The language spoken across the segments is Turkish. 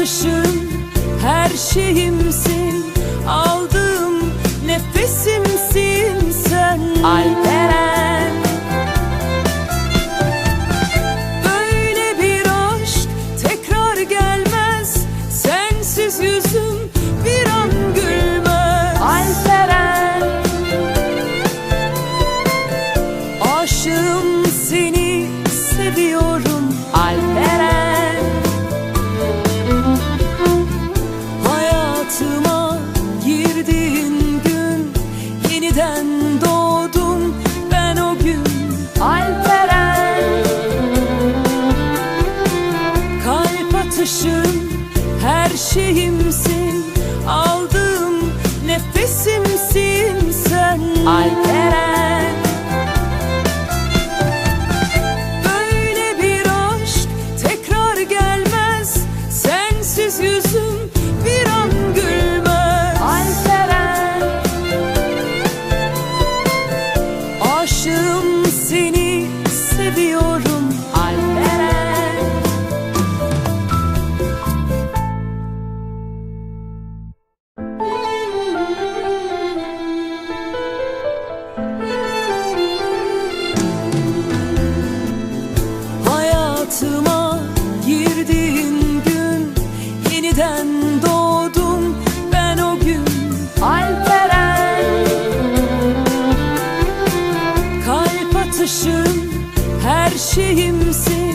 atışın her şeyim Bakışın her şeyimsin. Aldığım nefesimsin sen. Alp Bakışın her şeyimsin.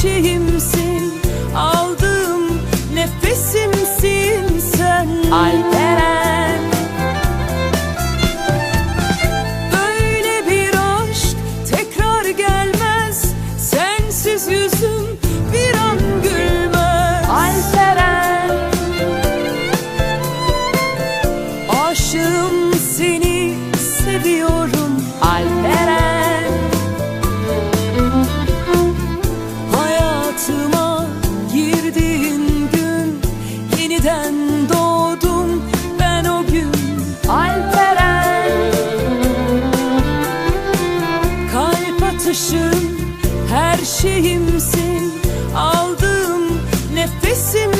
ateşimsin Aldığım nefesimsin sen. Alperen. Böyle bir aşk tekrar gelmez Sensiz yüzüm bir an gülmez. Alperen. Aşığım Bakışın her şeyimsin. Aldığım nefesim